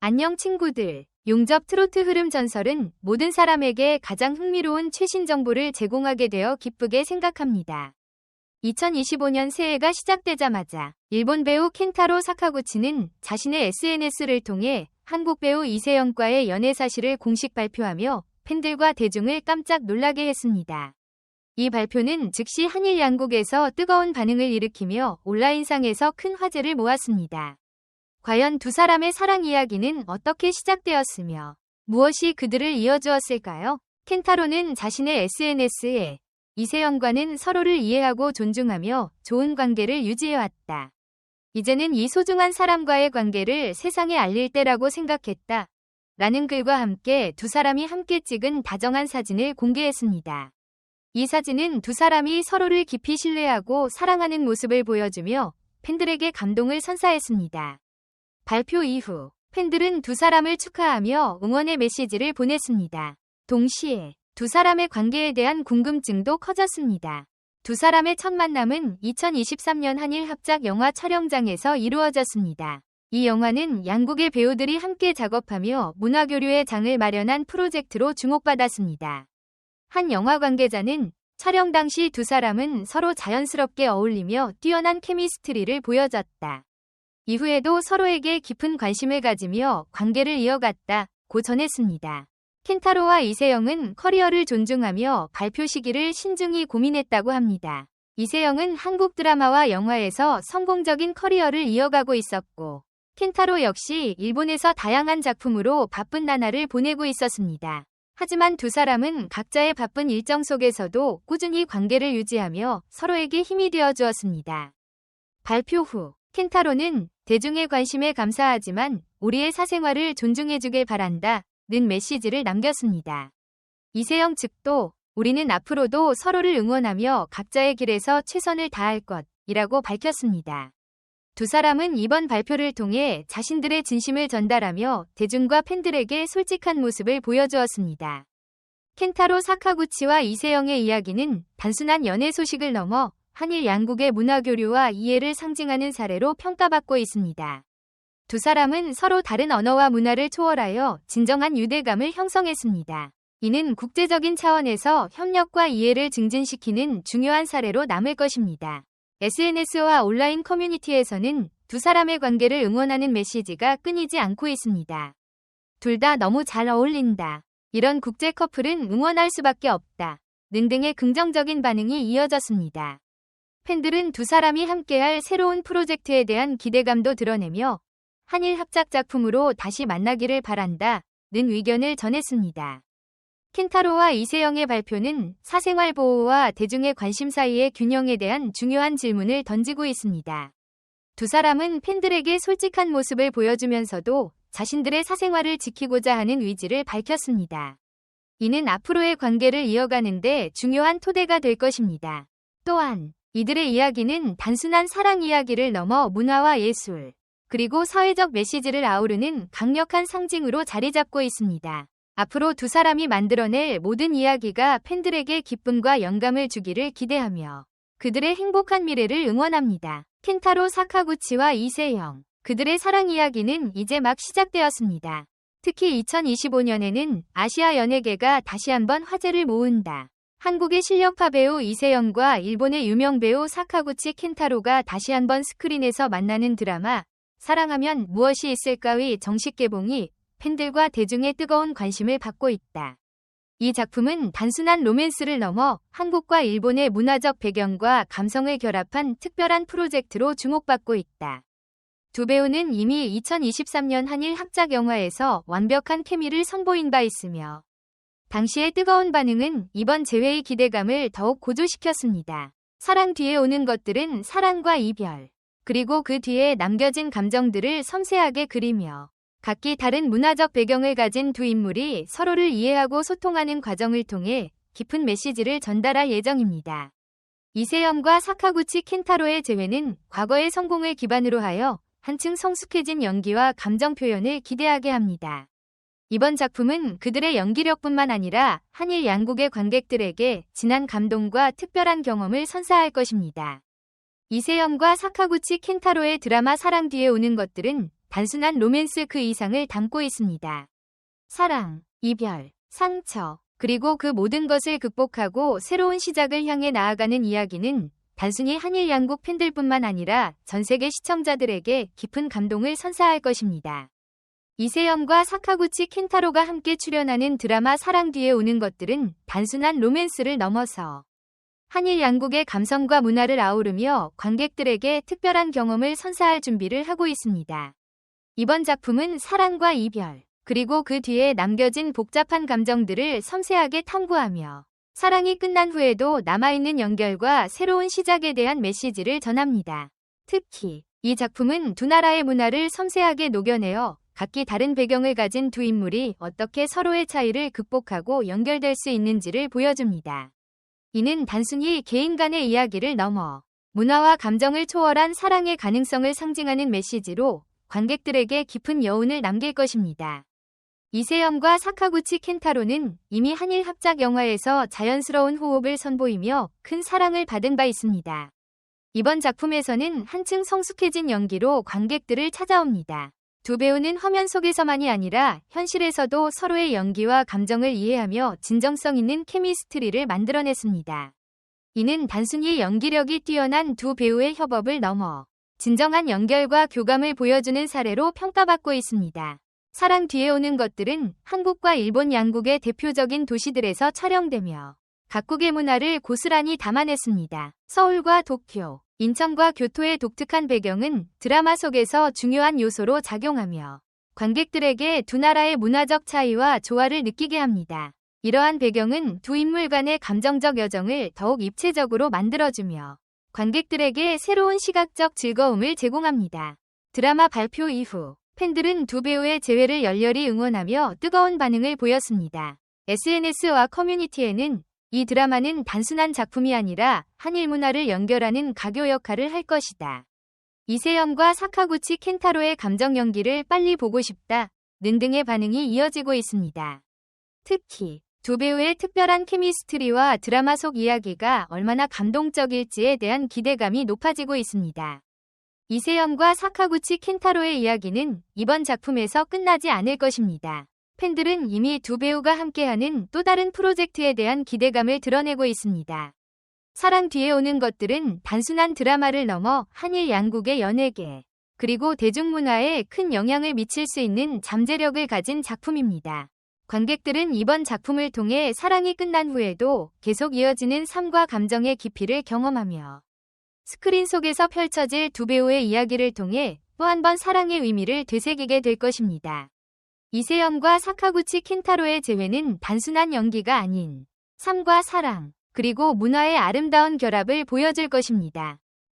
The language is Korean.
안녕 친구들. 용접 트로트 흐름 전설은 모든 사람에게 가장 흥미로운 최신 정보를 제공하게 되어 기쁘게 생각합니다. 2025년 새해가 시작되자마자 일본 배우 켄타로 사카구치는 자신의 SNS를 통해 한국 배우 이세영과의 연애 사실을 공식 발표하며 팬들과 대중을 깜짝 놀라게 했습니다. 이 발표는 즉시 한일 양국에서 뜨거운 반응을 일으키며 온라인상에서 큰 화제를 모았습니다. 과연 두 사람의 사랑 이야기는 어떻게 시작되었으며 무엇이 그들을 이어주었을까요? 켄타로는 자신의 SNS에 이세영과는 서로를 이해하고 존중하며 좋은 관계를 유지해왔다. 이제는 이 소중한 사람과의 관계를 세상에 알릴 때라고 생각했다. 라는 글과 함께 두 사람이 함께 찍은 다정한 사진을 공개했습니다. 이 사진은 두 사람이 서로를 깊이 신뢰하고 사랑하는 모습을 보여주며 팬들에게 감동을 선사했습니다. 발표 이후 팬들은 두 사람을 축하하며 응원의 메시지를 보냈습니다. 동시에 두 사람의 관계에 대한 궁금증도 커졌습니다. 두 사람의 첫 만남은 2023년 한일 합작 영화 촬영장에서 이루어졌습니다. 이 영화는 양국의 배우들이 함께 작업하며 문화교류의 장을 마련한 프로젝트로 주목받았습니다. 한 영화 관계자는 촬영 당시 두 사람은 서로 자연스럽게 어울리며 뛰어난 케미스트리를 보여줬다. 이후에도 서로에게 깊은 관심을 가지며 관계를 이어갔다 고 전했습니다. 켄타로와 이세영은 커리어를 존중하며 발표 시기를 신중히 고민했다고 합니다. 이세영은 한국 드라마와 영화에서 성공적인 커리어를 이어가고 있었고 켄타로 역시 일본에서 다양한 작품으로 바쁜 나날을 보내고 있었습니다. 하지만 두 사람은 각자의 바쁜 일정 속에서도 꾸준히 관계를 유지하며 서로에게 힘이 되어 주었습니다. 발표 후 켄타로는 대중의 관심에 감사하지만 우리의 사생활을 존중해주길 바란다. 는 메시지를 남겼습니다. 이세영 측도 우리는 앞으로도 서로를 응원하며 각자의 길에서 최선을 다할 것이라고 밝혔습니다. 두 사람은 이번 발표를 통해 자신들의 진심을 전달하며 대중과 팬들에게 솔직한 모습을 보여주었습니다. 켄타로 사카구치와 이세영의 이야기는 단순한 연애 소식을 넘어 한일 양국의 문화 교류와 이해를 상징하는 사례로 평가받고 있습니다. 두 사람은 서로 다른 언어와 문화를 초월하여 진정한 유대감을 형성했습니다. 이는 국제적인 차원에서 협력과 이해를 증진시키는 중요한 사례로 남을 것입니다. SNS와 온라인 커뮤니티에서는 두 사람의 관계를 응원하는 메시지가 끊이지 않고 있습니다. 둘 다 너무 잘 어울린다. 이런 국제 커플은 응원할 수밖에 없다. 등등의 긍정적인 반응이 이어졌습니다. 팬들은 두 사람이 함께할 새로운 프로젝트에 대한 기대감도 드러내며 한일 합작 작품으로 다시 만나기를 바란다. 는 의견을 전했습니다. 켄타로와 이세영의 발표는 사생활 보호와 대중의 관심 사이의 균형에 대한 중요한 질문을 던지고 있습니다. 두 사람은 팬들에게 솔직한 모습을 보여주면서도 자신들의 사생활을 지키고자 하는 의지를 밝혔습니다. 이는 앞으로의 관계를 이어가는데 중요한 토대가 될 것입니다. 또한 이들의 이야기는 단순한 사랑 이야기를 넘어 문화와 예술, 그리고 사회적 메시지를 아우르는 강력한 상징으로 자리 잡고 있습니다. 앞으로 두 사람이 만들어낼 모든 이야기가 팬들에게 기쁨과 영감을 주기를 기대하며 그들의 행복한 미래를 응원합니다. 켄타로 사카구치와 이세영 그들의 사랑 이야기는 이제 막 시작되었습니다. 특히 2025년에는 아시아 연예계가 다시 한번 화제를 모은다. 한국의 실력파 배우 이세영과 일본의 유명 배우 사카구치 켄타로가 다시 한번 스크린에서 만나는 드라마 사랑하면 무엇이 있을까의 정식 개봉이 팬들과 대중의 뜨거운 관심을 받고 있다. 이 작품은 단순한 로맨스를 넘어 한국과 일본의 문화적 배경과 감성을 결합한 특별한 프로젝트로 주목받고 있다. 두 배우는 이미 2023년 한일 합작 영화에서 완벽한 케미를 선보인 바 있으며 당시의 뜨거운 반응은 이번 재회의 기대감을 더욱 고조시켰습니다. 사랑 뒤에 오는 것들은 사랑과 이별, 그리고 그 뒤에 남겨진 감정들을 섬세하게 그리며 각기 다른 문화적 배경을 가진 두 인물이 서로를 이해하고 소통하는 과정을 통해 깊은 메시지를 전달할 예정입니다. 이세영과 사카구치 켄타로의 재회는 과거의 성공을 기반으로 하여 한층 성숙해진 연기와 감정 표현을 기대하게 합니다. 이번 작품은 그들의 연기력뿐만 아니라 한일 양국의 관객들에게 진한 감동과 특별한 경험을 선사할 것입니다. 이세영과 사카구치 켄타로의 드라마 사랑 뒤에 오는 것들은 단순한 로맨스 그 이상을 담고 있습니다. 사랑, 이별, 상처, 그리고 그 모든 것을 극복하고 새로운 시작을 향해 나아가는 이야기는 단순히 한일 양국 팬들뿐만 아니라 전 세계 시청자들에게 깊은 감동을 선사할 것입니다. 이세영과 사카구치 켄타로가 함께 출연하는 드라마 사랑 뒤에 오는 것들은 단순한 로맨스를 넘어서 한일 양국의 감성과 문화를 아우르며 관객들에게 특별한 경험을 선사할 준비를 하고 있습니다. 이번 작품은 사랑과 이별, 그리고 그 뒤에 남겨진 복잡한 감정들을 섬세하게 탐구하며 사랑이 끝난 후에도 남아있는 연결과 새로운 시작에 대한 메시지를 전합니다. 특히 이 작품은 두 나라의 문화를 섬세하게 녹여내어 각기 다른 배경을 가진 두 인물이 어떻게 서로의 차이를 극복하고 연결될 수 있는지를 보여줍니다. 이는 단순히 개인 간의 이야기를 넘어 문화와 감정을 초월한 사랑의 가능성을 상징하는 메시지로 관객들에게 깊은 여운을 남길 것입니다. 이세영과 사카구치 켄타로는 이미 한일 합작 영화에서 자연스러운 호흡을 선보이며 큰 사랑을 받은 바 있습니다. 이번 작품에서는 한층 성숙해진 연기로 관객들을 찾아옵니다. 두 배우는 화면 속에서만이 아니라 현실에서도 서로의 연기와 감정을 이해하며 진정성 있는 케미스트리를 만들어냈습니다. 이는 단순히 연기력이 뛰어난 두 배우의 협업을 넘어 진정한 연결과 교감을 보여주는 사례로 평가받고 있습니다. 사랑 뒤에 오는 것들은 한국과 일본 양국의 대표적인 도시들에서 촬영되며 각국의 문화를 고스란히 담아냈습니다. 서울과 도쿄, 인천과 교토의 독특한 배경은 드라마 속에서 중요한 요소로 작용하며 관객들에게 두 나라의 문화적 차이와 조화를 느끼게 합니다. 이러한 배경은 두 인물 간의 감정적 여정을 더욱 입체적으로 만들어주며 관객들에게 새로운 시각적 즐거움을 제공합니다. 드라마 발표 이후 팬들은 두 배우의 재회를 열렬히 응원하며 뜨거운 반응을 보였습니다. SNS와 커뮤니티에는 이 드라마는 단순한 작품이 아니라 한일 문화를 연결하는 가교 역할을 할 것이다. 이세영과 사카구치 켄타로의 감정 연기를 빨리 보고 싶다. 는 등의 반응이 이어지고 있습니다. 특히 두 배우의 특별한 케미스트리와 드라마 속 이야기가 얼마나 감동적일지에 대한 기대감이 높아지고 있습니다. 이세영과 사카구치 켄타로의 이야기는 이번 작품에서 끝나지 않을 것입니다. 팬들은 이미 두 배우가 함께하는 또 다른 프로젝트에 대한 기대감을 드러내고 있습니다. 사랑 뒤에 오는 것들은 단순한 드라마를 넘어 한일 양국의 연예계, 그리고 대중문화에 큰 영향을 미칠 수 있는 잠재력을 가진 작품입니다. 관객들은 이번 작품을 통해 사랑이 끝난 후에도 계속 이어지는 삶과 감정의 깊이를 경험하며 스크린 속에서 펼쳐질 두 배우의 이야기를 통해 또 한 번 사랑의 의미를 되새기게 될 것입니다. 이세영과 사카구치 켄타로의 재회는 단순한 연기가 아닌 삶과 사랑, 그리고 문화의 아름다운 결합을 보여줄 것입니다.